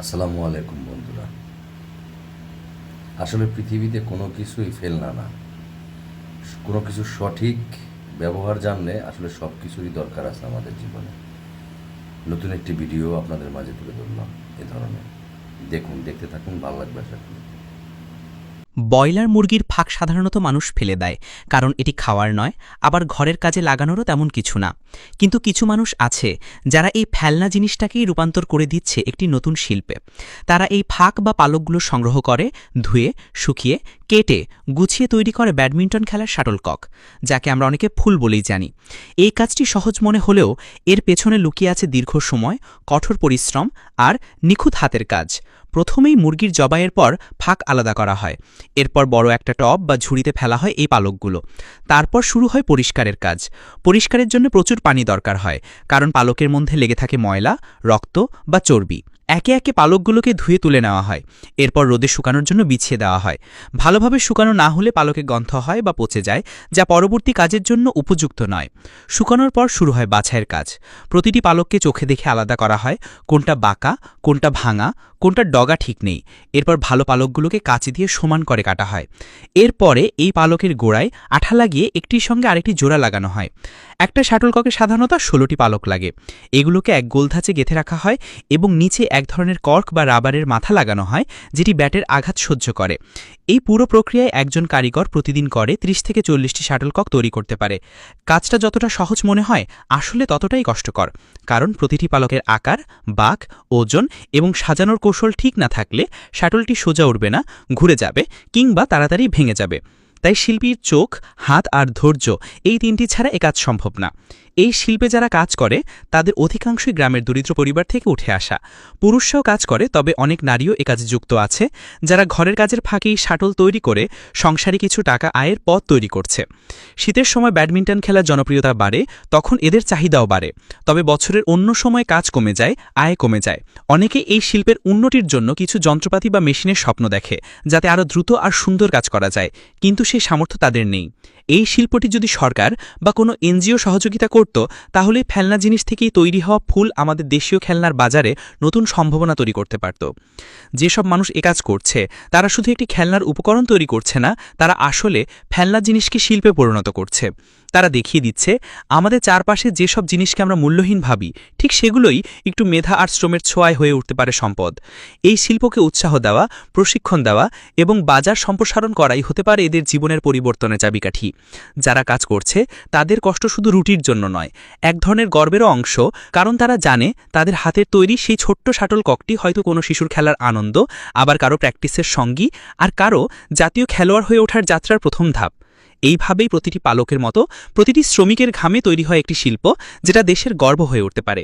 আসসালামু আলাইকুম, বন্ধুরা। আসলে পৃথিবীতে কোনো কিছুই ফেলনা না কোনো কিছু সঠিক ব্যবহার জানলে আসলে সব কিছুরই দরকার আছে আমাদের জীবনে। নতুন একটি ভিডিও আপনাদের মাঝে তুলে ধরলাম এ ধরনের। দেখুন, দেখতে থাকুন, ভালো লাগবে আশা করি। ব্রয়লার মুরগির ফাঁক সাধারণত মানুষ ফেলে দেয়, কারণ এটি খাওয়ার নয়, আবার ঘরের কাজে লাগানোরও তেমন কিছু না। কিন্তু কিছু মানুষ আছে, যারা এই ফেলনা জিনিসটাকেই রূপান্তর করে দিচ্ছে একটি নতুন শিল্পে। তারা এই ফাঁক বা পালকগুলো সংগ্রহ করে, ধুয়ে, শুকিয়ে, কেটে, গুছিয়ে তৈরি করে ব্যাডমিন্টন খেলার শাটলকক, যাকে আমরা অনেকে ফুল বলেই জানি। এই কাজটি সহজ মনে হলেও এর পেছনে লুকিয়ে আছে দীর্ঘ সময়, কঠোর পরিশ্রম আর নিখুঁত হাতের কাজ। প্রথমেই মুরগির জবাইয়ের পর ফাঁক আলাদা করা হয়। এরপর বড় একটা টব বা ঝুড়িতে ফেলা হয় এই পালকগুলো। তারপর শুরু হয় পরিষ্কারের কাজ। পরিষ্কারের জন্য প্রচুর পানি দরকার হয়, কারণ পালকের মধ্যে লেগে থাকে ময়লা, রক্ত বা চর্বি। একে একে পালকগুলোকে ধুয়ে তুলে নেওয়া হয়। এরপর রোদে শুকানোর জন্য বিছিয়ে দেওয়া হয়। ভালোভাবে শুকানো না হলে পালকে গন্ধ হয় বা পচে যায়, যা পরবর্তী কাজের জন্য উপযুক্ত নয়। শুকানোর পর শুরু হয় বাছাইয়ের কাজ। প্রতিটি পালককে চোখে দেখে আলাদা করা হয়, কোনটা বাঁকা, কোনটা ভাঙা, কোনটা ডগা ঠিক নেই। এরপর ভালো পালকগুলোকে কাঁচি দিয়ে সমান করে কাটা হয়। এরপরে এই পালকের গোড়ায় আঠা লাগিয়ে একটির সঙ্গে আরেকটি জোড়া লাগানো হয়। একটা শাটলককে সাধারণত ষোলোটি পালক লাগে। এগুলোকে এক গোলধাঁচে গেঁথে রাখা হয় এবং নিচে এক ধরনের কর্ক বা রাবারের মাথা লাগানো হয়, যেটি ব্যাটের আঘাত সহ্য করে। এই পুরো প্রক্রিয়ায় একজন কারিগর প্রতিদিন করে ৩০ থেকে চল্লিশটি শাটলকক তৈরি করতে পারে। কাজটা যতটা সহজ মনে হয়, আসলে ততটাই কষ্টকর, কারণ প্রতিটি পালকের আকার, বাক, ওজন এবং সাজানোর কৌশল ঠিক না থাকলে শাটলটি সোজা উঠবে না, ঘুরে যাবে কিংবা তাড়াতাড়ি ভেঙে যাবে। তাই শিল্পীর চোখ, হাত আর ধৈর্য এই তিনটি ছাড়া এ কাজ সম্ভব না। এই শিল্পে যারা কাজ করে, তাদের অধিকাংশই গ্রামের দরিদ্র পরিবার থেকে উঠে আসা। পুরুষরাও কাজ করে, তবে অনেক নারীও এ কাজে যুক্ত আছে, যারা ঘরের কাজের ফাঁকেই শাটল তৈরি করে, সংসারে কিছু টাকা আয়ের পথ তৈরি করছে। শীতের সময় ব্যাডমিন্টন খেলার জনপ্রিয়তা বাড়ে, তখন এদের চাহিদাও বাড়ে। তবে বছরের অন্য সময় কাজ কমে যায়, আয় কমে যায়। অনেকে এই শিল্পের উন্নতির জন্য কিছু যন্ত্রপাতি বা মেশিনের স্বপ্ন দেখে, যাতে আরও দ্রুত আর সুন্দর কাজ করা যায়, কিন্তু সেই সামর্থ্য তাদের নেই। এই শিল্পটি যদি সরকার বা কোনো এনজিও সহযোগিতা করত, তাহলে ফেলনা জিনিস থেকেই তৈরি হওয়া ফুল আমাদের দেশীয় খেলনার বাজারে নতুন সম্ভাবনা তৈরি করতে পারত। যেসব মানুষ কাজ করছে, তারা শুধু একটি খেলনার উপকরণ তৈরি করছে না, তারা আসলে ফেলনা জিনিসকে শিল্পে পরিণত করছে। তারা দেখিয়ে দিচ্ছে, আমাদের চারপাশে যেসব জিনিসকে আমরা মূল্যহীন ভাবি, ঠিক সেগুলোই একটু মেধা আর শ্রমের ছোঁয়ায় হয়ে উঠতে পারে সম্পদ। এই শিল্পকে উৎসাহ দেওয়া, প্রশিক্ষণ দেওয়া এবং বাজার সম্প্রসারণ করাই হতে পারে এদের জীবনের পরিবর্তনের চাবিকাঠি। যারা কাজ করছে, তাদের কষ্ট শুধু রুটির জন্য নয়, এক ধরনের গর্বেরও অংশ, কারণ তারা জানে তাদের হাতের তৈরি সেই ছোট্ট শাটল ককটি হয়তো কোনো শিশুর খেলার আনন্দ, আবার কারও প্র্যাকটিসের সঙ্গী, আর কারও জাতীয় খেলোয়াড় হয়ে ওঠার যাত্রার প্রথম ধাপ। এইভাবেই প্রতিটি পালকের মতো প্রতিটি শ্রমিকের ঘামে তৈরি হয় একটি শিল্প, যেটা দেশের গর্ব হয়ে উঠতে পারে।